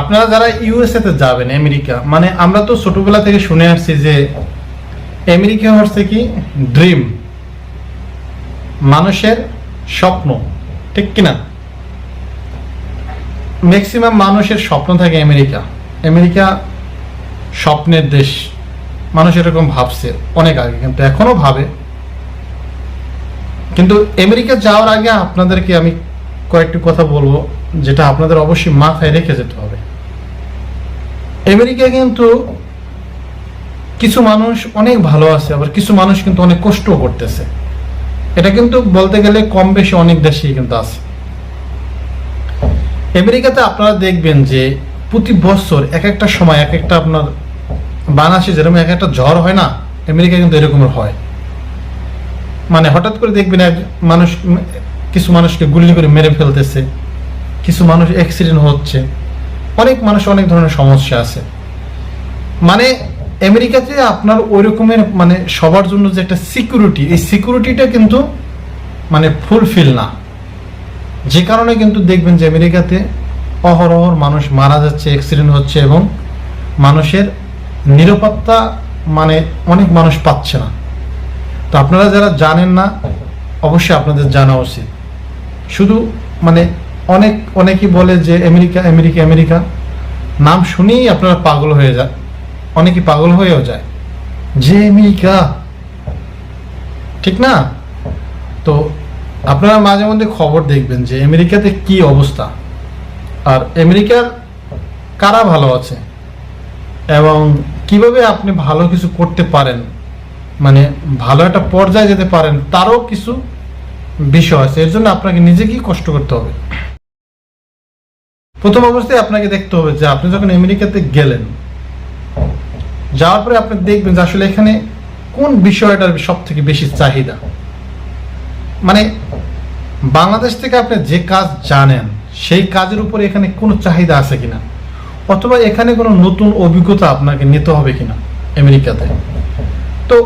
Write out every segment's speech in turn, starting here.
আপনারা যারা ইউএসএ তে যাবেন, আমেরিকা মানে আমরা তো ছোটবেলা থেকে শুনে আসছি যে আমেরিকা হচ্ছে কি ড্রিম মানুষের স্বপ্ন, ঠিক কিনা? ম্যাক্সিমাম মানুষের স্বপ্ন থাকে আমেরিকা। আমেরিকা স্বপ্নের দেশ, মানুষ এরকম ভাবছে, অনেক আগে, কিন্তু এখনও ভাবে। কিন্তু আমেরিকা যাওয়ার আগে আপনাদেরকে আমি কয়েকটি কথা বলব, যেটা আপনাদের অবশ্যই মাথায় রেখে যেতে হবে। আমেরিকা কিন্তু কিছু মানুষ অনেক ভালো আছে, আবার কিছু মানুষ কিন্তু অনেক কষ্টও করতেছে। এটা কিন্তু বলতে গেলে কম বেশি অনেক দেশেই কিন্তু আছে। আমেরিকাতে আপনারা দেখবেন যে প্রতি বছর এক একটা সময় এক একটা আপনার বানাসে যেরকম এক একটা ঝড় হয় না, আমেরিকা কিন্তু এরকম হয়। মানে হঠাৎ করে দেখবেন এক মানুষ, কিছু মানুষকে গুলি করে মেরে ফেলতেছে, কিছু মানুষ অ্যাক্সিডেন্ট হচ্ছে। অনেক মানুষ অনেক ধরনের সমস্যা আছে। মানে আমেরিকাতে আপনার ওই রকমের মানে সবার জন্য যে একটা সিকিউরিটি এই সিকিউরিটিটা কিন্তু মানে ফুলফিল না। যে কারণে কিন্তু দেখবেন যে আমেরিকাতে অহরহর মানুষ মারা যাচ্ছে অ্যাক্সিডেন্ট হচ্ছে এবং মানুষের নিরাপত্তা মানে অনেক মানুষ পাচ্ছে না। তো আপনারা যারা জানেন না, অবশ্যই আপনাদের জানা উচিত। শুধু মানে অনেক, অনেকেই বলে যে আমেরিকা আমেরিকা আমেরিকা। নাম শুনেই আপনারা পাগল হয়ে যায়। অনেকেই পাগল হয়েও যায়। যে আমেরিকা। ঠিক না? তো আপনারা মাঝে মধ্যে খবর দেখবেন যে আমেরিকাতে কি অবস্থা। আর আমেরিকার কারা ভালো আছে? এবং কীভাবে আপনি ভালো কিছু করতে পারেন? মানে ভালো একটা পর্যায়ে যেতে পারেন, তারও কিছু বিষয় আছে। এর জন্য আপনাকে নিজেকেই কষ্ট করতে হবে। প্রথম অবস্থায় আপনাকে দেখতে হবে যে আপনি যখন আমেরিকাতে গেলেন, যাওয়ার পরে আপনি দেখবেন যে আসলে এখানে কোন বিষয়টার সব থেকে বেশি চাহিদা? মানে বাংলাদেশ থেকে আপনি যে কাজ জানেন, সেই কাজের উপরে এখানে কোনো চাহিদা আছে কিনা? অথবা এখানে কোনো নতুন অভিজ্ঞতা আপনাকে নিতে হবে কিনা আমেরিকাতে? তো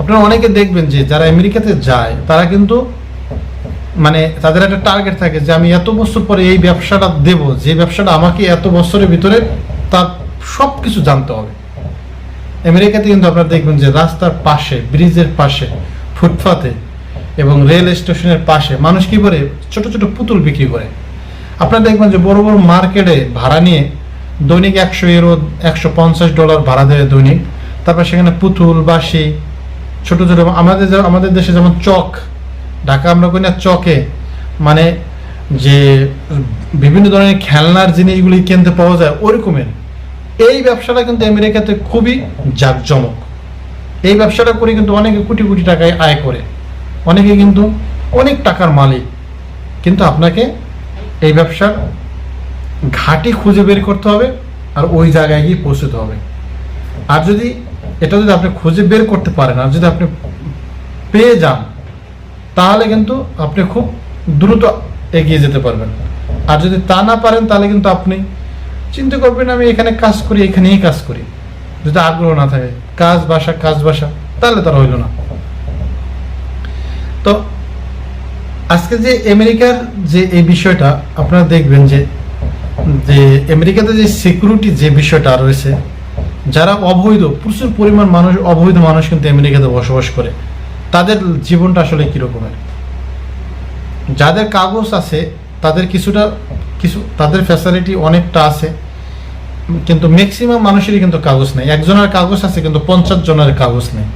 আপনারা অনেকে দেখবেন যে যারা আমেরিকাতে যায়, তারা কিন্তু মানে তাদের একটা টার্গেট থাকে যে আমি এত বছর পরে এই ব্যবসাটা দেব, যে ব্যবসাটা আমাকে এত বছরের ভিতরে তার সব কিছু জানতে হবে। আমেরিকাতে কিন্তু আপনারা দেখবেন যে রাস্তার পাশে, ব্রিজের পাশে, ফুটপাতে এবং রেল স্টেশনের পাশে মানুষ কি করে? ছোট ছোট পুতুল বিক্রি করে। আপনারা দেখবেন যে বড় বড় মার্কেটে ভাড়া নিয়ে দৈনিক একশো ইউরো, একশো পঞ্চাশ ডলার ভাড়া দেয় দৈনিক। তারপর সেখানে পুতুল বাসি ছোট ছোট, আমাদের আমাদের দেশে যেমন চক ঢাকা আমরা করি না, চকে। মানে যে বিভিন্ন ধরনের খেলনার জিনিসগুলি কিনতে পাওয়া যায় ওরকমের। এই ব্যবসাটা কিন্তু আমেরিকাতে খুবই জাঁকজমক। এই ব্যবসাটা করে কিন্তু অনেকে কোটি কোটি টাকায় আয় করে। অনেকে কিন্তু অনেক টাকার মালিক। কিন্তু আপনাকে এই ব্যবসার ঘাটি খুঁজে বের করতে হবে আর ওই জায়গায় গিয়ে পৌঁছতে হবে। আর যদি এটা যদি আপনি খুঁজে বের করতে পারেন, আর যদি আপনি পেয়ে যান তাহলে কিন্তু আপনি খুব দ্রুত এগিয়ে যেতে পারবেন। আর যদি তা না পারেন, তাহলে কিন্তু আপনি চিন্তা করবেন, আমি এখানে কাজ করি, এখানেই কাজ করি। যদি আগ্রহ না থাকে, কাজ বাসা কাজ বাসা, তাহলে তার হইল না। তো আজকে যে আমেরিকার যে এই বিষয়টা, আপনারা দেখবেন যে যে আমেরিকাতে যে সিকিউরিটি যে বিষয়টা রয়েছে, যারা অবৈধ, প্রচুর পরিমাণ মানুষ, অবৈধ মানুষ কিন্তু আমেরিকাতে বসবাস করে। তাদের জীবনটা আসলে কিরকমের? যাদের কাগজ আছে, তাদের কিছুটা, কিছু, তাদের ফ্যাসিলিটি অনেকটা আছে, কিন্তু ম্যাক্সিমাম মানুষেরই কিন্তু কাগজ নেই। একজনের কাগজ আছে, কিন্তু পঞ্চাশ জনের কাগজ নেই।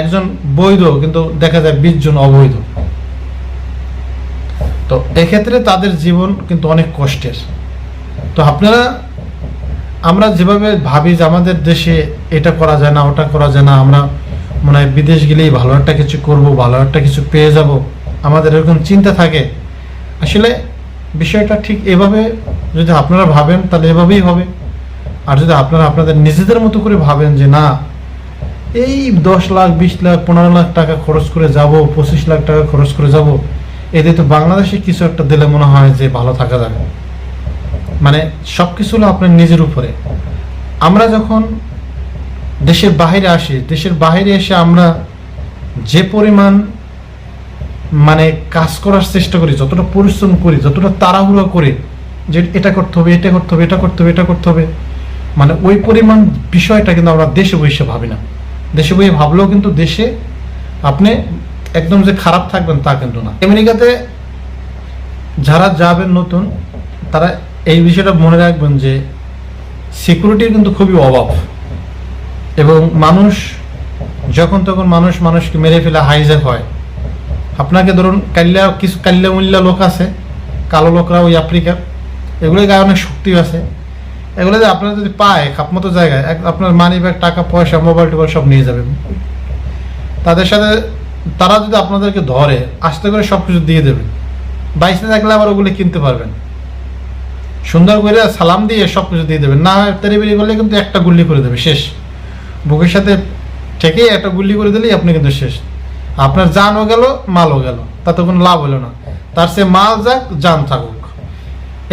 একজন বৈধ, কিন্তু দেখা যায় বিশ জন অবৈধ। তো এক্ষেত্রে তাদের জীবন কিন্তু অনেক কষ্টের। তো আপনারা, আমরা যেভাবে ভাবি যে আমাদের দেশে এটা করা যায় না, ওটা করা যায় না, আমরা মনে হয় বিদেশ গেলেই ভালো একটা কিছু করব, ভালো একটা কিছু পেয়ে যাব। আমাদের এরকম চিন্তা থাকে। আসলে বিষয়টা ঠিক এভাবে যদি আপনারা ভাবেন, তাহলে এভাবেই হবে। আর যদি আপনারা আপনাদের নিজেদের মতো করে ভাবেন যে না, এই দশ লাখ, বিশ লাখ, পনেরো লাখ টাকা খরচ করে যাব, পঁচিশ লাখ টাকা খরচ করে যাব, এতে তো বাংলাদেশে কিছু একটা দিলে মনে হয় যে ভালো থাকা যাবে। মানে সব কিছু হলো আপনার নিজের উপরে। আমরা যখন দেশের বাইরে আসি, দেশের বাইরে এসে আমরা যে পরিমাণ মানে কাজ করার চেষ্টা করি, যতটা পরিশ্রম করি, যতটা তাড়াহুড়ো করি যে এটা করতে হবে, এটা করতে হবে, এটা করতে হবে, এটা করতে হবে মানে ওই পরিমাণ বিষয়টা কিন্তু আমরা দেশে বসে ভাবি না। দেশে বসে ভাবলেও কিন্তু দেশে আপনি একদম যে খারাপ থাকবেন তা কিন্তু না। আমেরিকাতে যারা যাবেন নতুন, তারা এই বিষয়টা মনে রাখবেন যে সিকিউরিটির কিন্তু খুবই অভাব। এবং মানুষ, যখন তখন মানুষ মানুষকে মেরে ফেলে হাইজ্যাক হয়। আপনাকে ধরুন কাল্লা কিছু কাল্লা মুল্লা লোক আছে, কালো লোকরা ওই আফ্রিকার এগুলো গায়ে অনেক শক্তি আছে। এগুলো যে আপনারা যদি পায় খাপমতো জায়গায় আপনার মানি ব্যাগ টাকা, পয়সা মোবাইল টোবাইল সব নিয়ে যাবে তাদের সাথে তারা যদি আপনাদেরকে ধরে, আস্তে করে সব কিছু দিয়ে দেবে। বাইসে থাকলে আবার ওগুলো কিনতে পারবেন। সুন্দর করে সালাম দিয়ে সব কিছু দিয়ে দেবেন। না হয় তেরিবেরি করলে কিন্তু একটা গুল্লি করে দেবে, শেষ। বুকের সাথে থেকে একটা গুলি করে দিলেই আপনি কিন্তু শেষ। আপনার জানও গেল, মালও গেল, তাতে কোনো লাভ হলো না। তার সে মাল যাক, জান থাকুক।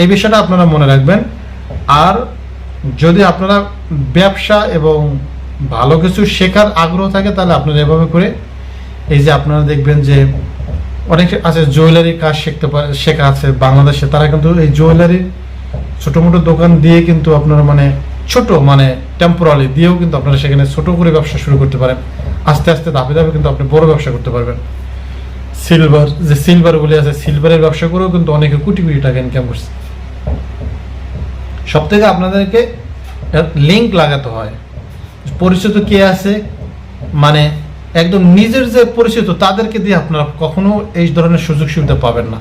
এই বিষয়টা আপনারা মনে রাখবেন। আর যদি আপনারা ব্যবসা এবং ভালো কিছু শেখার আগ্রহ থাকে, তাহলে আপনারা এভাবে করে এই যে আপনারা দেখবেন যে অনেক আছে জুয়েলারি কাজ শিখতে পারে, শেখা আছে বাংলাদেশে। তারা কিন্তু এই জুয়েলারির ছোটো মোটো দোকান দিয়ে কিন্তু আপনারা মানে ছোট মানে টেম্পোরালি দিয়েও কিন্তু আপনারা সেখানে ছোট করে ব্যবসা শুরু করতে পারেন। আস্তে আস্তে ধাপে ধাপে কিন্তু আপনি বড় ব্যবসা করতে পারবেন। সিলভার যে সিলভারগুলি আছে সিলভারের ব্যবসা করেও কিন্তু অনেকে কোটি কোটি টাকা ইনকাম করছে। সব থেকে আপনাদেরকে লিঙ্ক লাগাতে হয়। পরিচিত কে আছে? মানে একদম নিজের যে পরিচিত, তাদেরকে দিয়ে আপনারা কখনো এই ধরনের সুযোগ সুবিধা পাবেন না।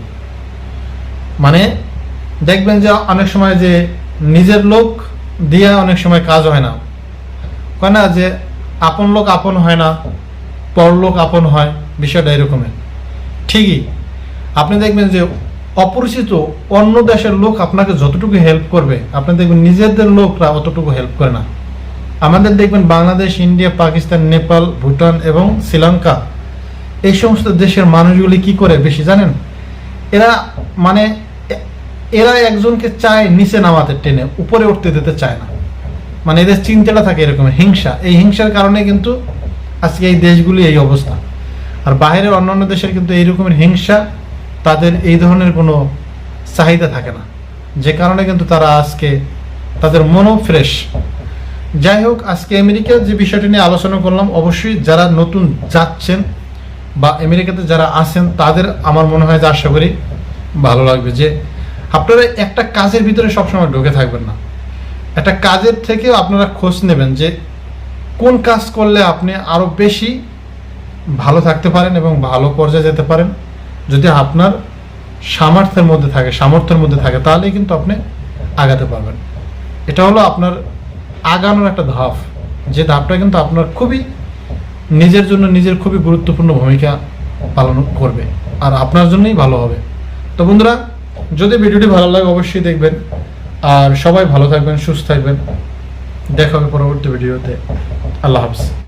মানে দেখবেন যে অনেক সময় যে নিজের লোক দিয়ে অনেক সময় কাজ হয় না। কয় না যে আপন লোক আপন হয় না, পর লোক আপন হয়, বিষয়টা এরকমের ঠিকই। আপনি দেখবেন যে অপরিচিত অন্য দেশের লোক আপনাকে যতটুকু হেল্প করবে, আপনি দেখবেন নিজেদের লোকরা অতটুকু হেল্প করে না। আমাদের দেখবেন বাংলাদেশ, ইন্ডিয়া, পাকিস্তান, নেপাল, ভুটান এবং শ্রীলঙ্কা, এই সমস্ত দেশের মানুষগুলি কি করে বেশি জানেন? এরা মানে এরা একজনকে চায় নিচে নামাতে, টেনে, উপরে উঠতে দিতে চায় না। মানে এদের চিন্তাটা থাকে এরকম, হিংসা। এই হিংসার কারণে কিন্তু আজকে এই দেশগুলি এই অবস্থা। আর বাইরের অন্যান্য দেশের কিন্তু এই রকমের হিংসা, তাদের এই ধরনের কোনো চাহিদা থাকে না। যে কারণে কিন্তু তারা আজকে তাদের মনও ফ্রেশ। যাই হোক, আজকে আমেরিকার যে বিষয়টি নিয়ে আলোচনা করলাম, অবশ্যই যারা নতুন যাচ্ছেন বা আমেরিকাতে যারা আছেন, তাদের আমার মনে হয় যে আশা করি ভালো লাগবে যে আপনারা একটা কাজের ভিতরে সবসময় ঢুকে থাকবেন না। একটা কাজের থেকেও আপনারা খোঁজ নেবেন যে কোন কাজ করলে আপনি আরও বেশি ভালো থাকতে পারেন এবং ভালো পর্যায়ে যেতে পারেন। যদি আপনার সামর্থ্যের মধ্যে থাকে, সামর্থ্যের মধ্যে থাকে, তাহলে কিন্তু আপনি আগাতে পারবেন। এটা হলো আপনার আগানোর একটা ধাপ। যে ধাপটা কিন্তু আপনার খুবই নিজের জন্য নিজের খুবই গুরুত্বপূর্ণ ভূমিকা পালন করবে। আর আপনার জন্যই ভালো হবে। তো বন্ধুরা যদি ভিডিওটি ভালো লাগে, অবশ্যই দেখবেন। আর সবাই ভালো থাকবেন, সুস্থ থাকবেন। দেখা হবে পরবর্তী ভিডিওতে। আল্লাহ হাফিজ।